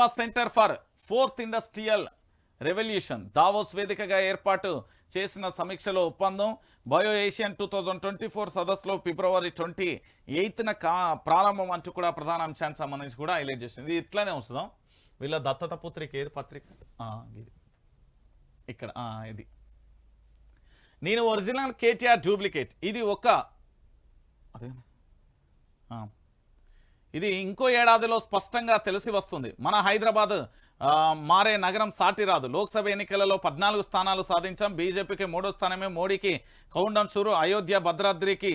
Hyderabad centre for fourth industrial revolution. Davos వేదికగా ఏర్పాటు చేసిన సమీక్షలో ఒప్పందం bio Asian two thousand twenty four సదస్సులో ఫిబ్రవరి ట్వంటీ ఎయిత్న కా ప్రారంభం అంటూ కూడా ప్రధాన అంశానికి సంబంధించి కూడా హైలైట్ చేసింది. ఇట్లానే వస్తుందాం? వీళ్ళ దత్తత పుత్రిక ఏది? పత్రిక? ఇక్కడ ఇది. నేను ఒరిజినల్ కేటీఆర్ డూప్లికేట్. ఇది ఒక అదే ఇది ఇంకో ఏడాదిలో స్పష్టంగా తెలిసి వస్తుంది. మన హైదరాబాద్ మారే నగరం సాటి రాదు లోక్సభ ఎన్నికలలో పద్నాలుగు స్థానాలు సాధించాం. బీజేపీకి మూడో స్థానమే. మోడీకి కౌండౌన్ షురు. అయోధ్య భద్రాద్రికి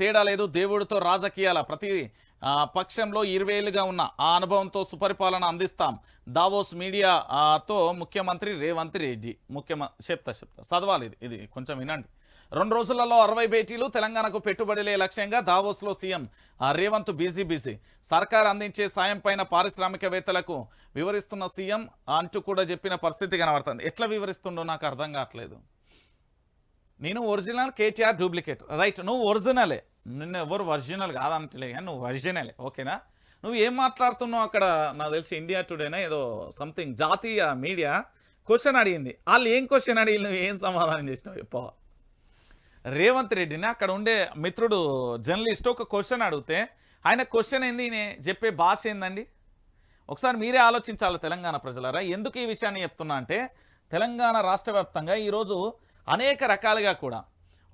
తేడా లేదు. దేవుడితో రాజకీయాల ప్రతి పక్షంలో ఇరవేలుగా ఉన్న ఆ అనుభవంతో సుపరిపాలన అందిస్తాం. దావోస్ మీడియా తో ముఖ్యమంత్రి రేవంత్ రెడ్డి. ముఖ్యమ చెప్తా చెప్తా. చదవాలి ఇది ఇది కొంచెం వినండి. రెండు రోజులలో అరవై భేటీలు తెలంగాణకు పెట్టుబడులే లక్ష్యంగా దావోస్లో సీఎం ఆ, రేవంత్ బిజీ బిజీ. సర్కార్ అందించే సాయం పైన పారిశ్రామికవేత్తలకు వివరిస్తున్న సీఎం అంటూ కూడా చెప్పిన పరిస్థితి కనబడుతుంది. ఎట్లా వివరిస్తుండో నాకు అర్థం కావట్లేదు. నేను ఒరిజినల్ కేటీఆర్ డూప్లికేట్ రైట్ నువ్వు ఒరిజినలే నిన్ను ఎవరు ఒరిజినల్ కాదంటలే కానీ నువ్వు ఒరిజినలే ఓకేనా నువ్వు ఏం మాట్లాడుతున్నావు అక్కడ? నాకు తెలిసి ఇండియా టుడేనా ఏదో సంథింగ్ జాతీయ మీడియా క్వశ్చన్ అడిగింది. వాళ్ళు ఏం క్వశ్చన్ అడిగి నువ్వు ఏం సమాధానం చేసినావు చెప్పవా రేవంత్ రెడ్డిని అక్కడ ఉండే మిత్రుడు జర్నలిస్ట్ ఒక క్వశ్చన్ అడిగితే ఆయన క్వశ్చన్ ఏంది చెప్పే భాష ఏందండి? ఒకసారి మీరే ఆలోచించాలి తెలంగాణ ప్రజలారా. ఎందుకు ఈ విషయాన్ని చెప్తున్నా అంటే తెలంగాణ రాష్ట్ర వ్యాప్తంగా ఈరోజు అనేక రకాలుగా కూడా.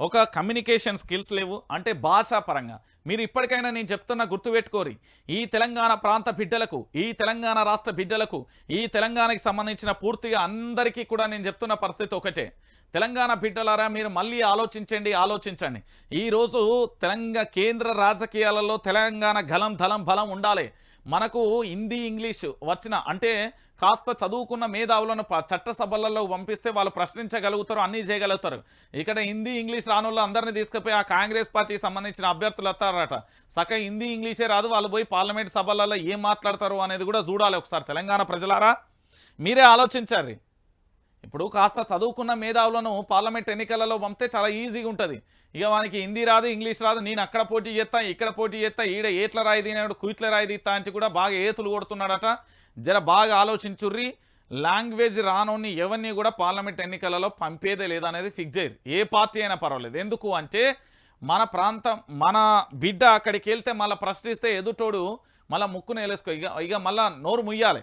ఒక కమ్యూనికేషన్ స్కిల్స్ లేవు అంటే భాషా పరంగా. మీరు ఇప్పటికైనా నేను చెప్తున్న గుర్తుపెట్టుకోరి ఈ తెలంగాణ ప్రాంత బిడ్డలకు ఈ తెలంగాణ రాష్ట్ర బిడ్డలకు ఈ తెలంగాణకి సంబంధించిన పూర్తిగా అందరికీ కూడా నేను చెప్తున్న పరిస్థితి ఒకటే. తెలంగాణ బిడ్డలారా మీరు మళ్ళీ ఆలోచించండి ఆలోచించండి. ఈరోజు తెలంగాణ కేంద్ర రాజకీయాలలో తెలంగాణ గలం ధలం బలం ఉండాలి. మనకు హిందీ ఇంగ్లీష్ వచ్చిన అంటే కాస్త చదువుకున్న మేధావులను చట్టసభలలో పంపిస్తే వాళ్ళు ప్రశ్నించగలుగుతారు అన్నీ చేయగలుగుతారు. ఇక్కడ హిందీ ఇంగ్లీష్ రానుల్లో అందరినీ తీసుకుపోయి ఆ కాంగ్రెస్ పార్టీకి సంబంధించిన అభ్యర్థులు వస్తారట. సక హిందీ ఇంగ్లీషే రాదు వాళ్ళు పోయి పార్లమెంట్ సభలలో ఏం మాట్లాడతారు అనేది కూడా చూడాలి ఒకసారి తెలంగాణ ప్రజలారా. మీరే ఆలోచించారు ఇప్పుడు కాస్త చదువుకున్న మేధావులను పార్లమెంట్ ఎన్నికలలో పంపితే చాలా ఈజీగా ఉంటుంది. ఇక వానికి హిందీ రాదు ఇంగ్లీష్ రాదు నేను అక్కడ పోటీ చేస్తా ఇక్కడ పోటీ చేస్తా ఈడ ఏట్ల రాయి తినాడు కుయిట్ల రాయి తీస్తా అంటే కూడా బాగా ఏతులు కొడుతున్నాడట. జర బాగా ఆలోచించుర్రి. లాంగ్వేజ్ రానోని ఎవరిని కూడా పార్లమెంట్ ఎన్నికలలో పంపేదే లేదనేది ఫిక్స్ చేయరు. ఏ పార్టీ అయినా పర్వాలేదు. ఎందుకు అంటే మన ప్రాంతం మన బిడ్డ అక్కడికి వెళ్తే మళ్ళీ ప్రశ్నిస్తే ఎదుటోడు మళ్ళీ ముక్కు నేలేసుకో ఇక ఇక మళ్ళీ నోరు ముయ్యాలి.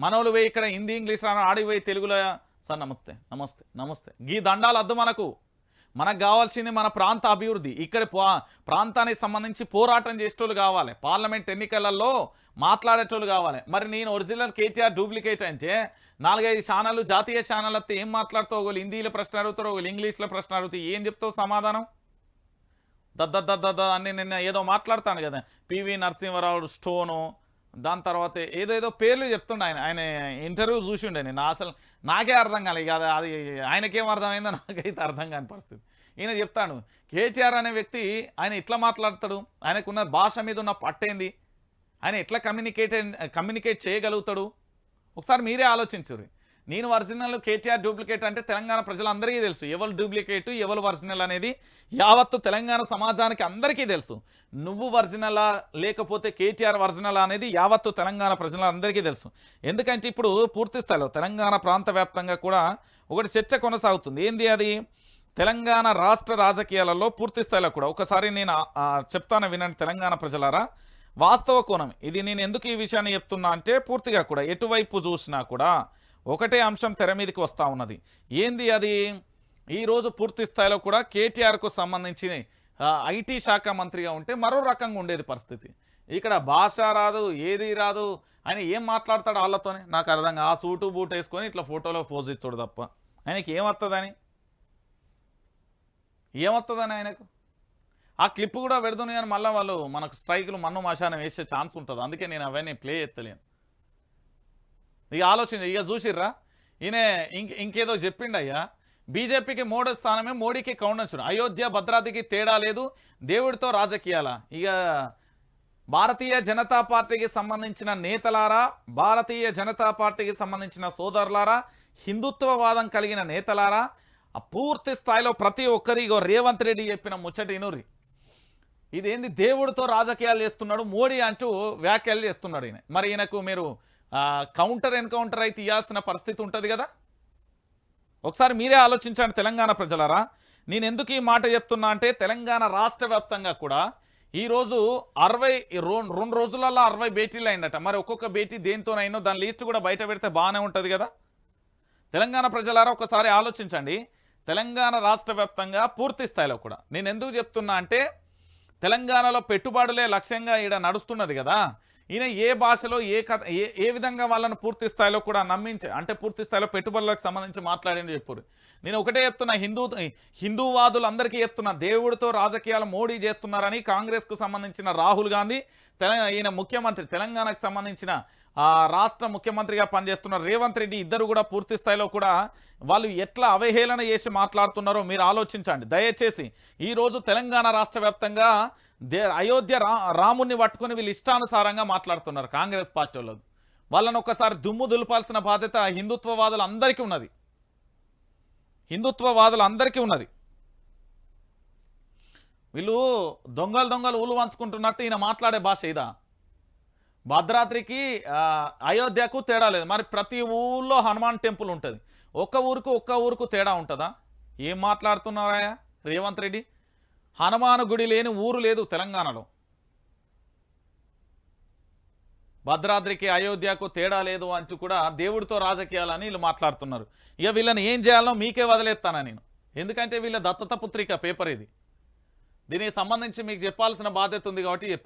మనోళ్ళు పోయి ఇక్కడ హిందీ ఇంగ్లీష్ రాను ఆడికి పోయి తెలుగులో సార్ నమస్తే నమస్తే నమస్తే. గీ దండాలు వద్దు మనకు. మనకు కావాల్సింది మన ప్రాంత అభివృద్ధి. ఇక్కడ ప్రాంతానికి సంబంధించి పోరాటం చేసేటోళ్ళు కావాలి. పార్లమెంట్ ఎన్నికలలో మాట్లాడేటోళ్ళు కావాలి. మరి నేను ఒరిజినల్ కేటీఆర్ డూప్లికేట్ అంటే నాలుగైదు ఛానళ్ళు జాతీయ ఛానల్ వస్తే ఏం మాట్లాడుతావు ఒకళ్ళు? హిందీలో ప్రశ్న అడుగుతారు ఒకళ్ళు ఇంగ్లీష్లో ప్రశ్న అడుగుతాయి ఏం చెప్తావు సమాధానం? దద్ద దద్ద అని నిన్న ఏదో మాట్లాడతాను కదా. పివి నరసింహరావు స్టోను దాని తర్వాత ఏదేదో పేర్లు చెప్తుండే ఆయన. ఆయన ఇంటర్వ్యూ చూసిండే నేను. అసలు నాకే అర్థం కాలేదు ఇక అది అది ఆయనకేం అర్థమైందో నాకైతే అర్థం కాని పరిస్థితి. ఈయన చెప్తాను కేటీఆర్ అనే వ్యక్తి ఆయన ఇట్లా మాట్లాడతాడు? ఆయనకున్న భాష మీద ఉన్న పట్టేంది? ఆయన ఎట్లా కమ్యూనికేట్ కమ్యూనికేట్ చేయగలుగుతాడు? ఒకసారి మీరే ఆలోచించుర్రి. నేను ఒరిజినల్ కేటీఆర్ డూప్లికేట్ అంటే తెలంగాణ ప్రజలందరికీ తెలుసు. ఎవరు డూప్లికేట్ ఎవరు ఒరిజినల్ అనేది యావత్తు తెలంగాణ సమాజానికి అందరికీ తెలుసు. నువ్వు ఒరిజినలా లేకపోతే కేటీఆర్ ఒరిజినల్ అనేది యావత్తు తెలంగాణ ప్రజలందరికీ తెలుసు. ఎందుకంటే ఇప్పుడు పూర్తి స్థాయిలో తెలంగాణ ప్రాంత వ్యాప్తంగా కూడా ఒకటి చర్చ కొనసాగుతుంది. ఏంది అది? తెలంగాణ రాష్ట్ర రాజకీయాలలో పూర్తి స్థాయిలో కూడా ఒకసారి నేను చెప్తాను వినండి తెలంగాణ ప్రజలారా. వాస్తవ కోణం ఇది. నేను ఎందుకు ఈ విషయాన్ని చెప్తున్నా అంటే పూర్తిగా కూడా ఎటువైపు చూసినా కూడా ఒకటే అంశం తెర మీదకి వస్తూ ఉన్నది. ఏంది అది? ఈరోజు పూర్తి స్థాయిలో కూడా కేటీఆర్కు సంబంధించి ఐటీ శాఖ మంత్రిగా ఉంటే మరో రకంగా ఉండేది పరిస్థితి. ఇక్కడ భాష రాదు ఏది రాదు ఆయన ఏం మాట్లాడతాడు వాళ్ళతోనే. నాకు అర్థం ఆ సూటు బూట్ వేసుకొని ఇట్లా ఫోటోలో ఫోజ్ ఇచ్చాడు తప్ప. ఆయనకి ఏమవుతుందని ఏమవుతుందని ఆయనకు? ఆ క్లిప్ కూడా పెడుతుంది కానీ మళ్ళీ వాళ్ళు మనకు స్ట్రైకులు మన్ను మశానం వేసే ఛాన్స్ ఉంటుంది. అందుకే నేను అవన్నీ ప్లే ఎత్తలేను. ఇక ఆలోచన ఇక చూసిర్రా? ఈయన ఇంక ఇంకేదో చెప్పిండయ్యా. బీజేపీకి మూడో స్థానమే మోడీకి కౌండన్షన్ అయోధ్య భద్రాద్రికి తేడా లేదు. దేవుడితో రాజకీయాల? ఇక భారతీయ జనతా పార్టీకి సంబంధించిన నేతలారా భారతీయ జనతా పార్టీకి సంబంధించిన సోదరులారా హిందుత్వవాదం కలిగిన నేతలారా ఆ పూర్తి స్థాయిలో ప్రతి ఒక్కరిగో రేవంత్ రెడ్డి చెప్పిన ముచ్చట ఇనుర్రి. ఇదేంది? దేవుడితో రాజకీయాలు చేస్తున్నాడు మోడీ అంటూ వ్యాఖ్యలు చేస్తున్నాడు ఈయన. మరి ఈయనకు మీరు కౌంటర్ ఎన్కౌంటర్ అయితే ఇవ్వాల్సిన పరిస్థితి ఉంటుంది కదా? ఒకసారి మీరే ఆలోచించండి తెలంగాణ ప్రజలారా. నేను ఎందుకు ఈ మాట చెప్తున్నా అంటే తెలంగాణ రాష్ట్ర వ్యాప్తంగా కూడా ఈరోజు అరవై రెండు రోజులలో అరవై భేటీలు అయిందట మరి ఒక్కొక్క భేటీ దేంతోనైనా దాని లిస్ట్ కూడా బయట పెడితే బాగానే ఉంటుంది కదా? తెలంగాణ ప్రజలారా ఒకసారి ఆలోచించండి. తెలంగాణ రాష్ట్ర వ్యాప్తంగా పూర్తి స్థాయిలో కూడా నేను ఎందుకు చెప్తున్నా అంటే తెలంగాణలో పెట్టుబడులే లక్ష్యంగా ఈడ నడుస్తున్నది కదా. ఈయన ఏ భాషలో ఏ కథ ఏ ఏ విధంగా వాళ్ళను పూర్తి స్థాయిలో కూడా నమ్మించే అంటే పూర్తి స్థాయిలో పెట్టుబడులకు సంబంధించి మాట్లాడని చెప్పారు. నేను ఒకటే చెప్తున్నా హిందూ హిందూవాదులు అందరికీ చెప్తున్నా దేవుడితో రాజకీయాలు మోడీ చేస్తున్నారని కాంగ్రెస్కు సంబంధించిన రాహుల్ గాంధీ తెలంగాణ ఈయన ముఖ్యమంత్రి తెలంగాణకు సంబంధించిన రాష్ట్ర ముఖ్యమంత్రిగా పనిచేస్తున్న రేవంత్ రెడ్డి ఇద్దరు కూడా పూర్తి స్థాయిలో కూడా వాళ్ళు ఎట్లా అవహేళన చేసి మాట్లాడుతున్నారో మీరు ఆలోచించండి. దయచేసి ఈరోజు తెలంగాణ రాష్ట్ర వ్యాప్తంగా దే అయోధ్య రా రాముణ్ణి పట్టుకొని వీళ్ళు ఇష్టానుసారంగా మాట్లాడుతున్నారు కాంగ్రెస్ పార్టీ వాళ్ళు వాళ్ళని ఒకసారి దుమ్ము దులపాల్సిన బాధ్యత హిందుత్వవాదులు అందరికీ ఉన్నది. హిందుత్వవాదులు అందరికీ ఉన్నది. వీళ్ళు దొంగలు దొంగలు ఊలు వంచుకుంటున్నట్టు ఈయన మాట్లాడే భాష ఇదా? భద్రాద్రికి అయోధ్యకు తేడా లేదు. మరి ప్రతి ఊళ్ళో హనుమాన్ టెంపుల్ ఉంటుంది. ఒక్క ఊరుకు ఒక్క ఊరుకు తేడా ఉంటుందా? ఏం మాట్లాడుతున్నారా రేవంత్ రెడ్డి? హనుమాన్ గుడి లేని ఊరు లేదు తెలంగాణలో. భద్రాద్రికి అయోధ్యకు తేడా లేదు అంటూ కూడా దేవుడితో రాజకీయాలని వీళ్ళు మాట్లాడుతున్నారు. ఇక వీళ్ళని ఏం చేయాలో మీకే వదిలేస్తానా నేను? ఎందుకంటే వీళ్ళ దత్తత పుత్రిక పేపర్ ఇది. దీనికి సంబంధించి మీకు చెప్పాల్సిన బాధ్యత ఉంది కాబట్టి చెప్పిన.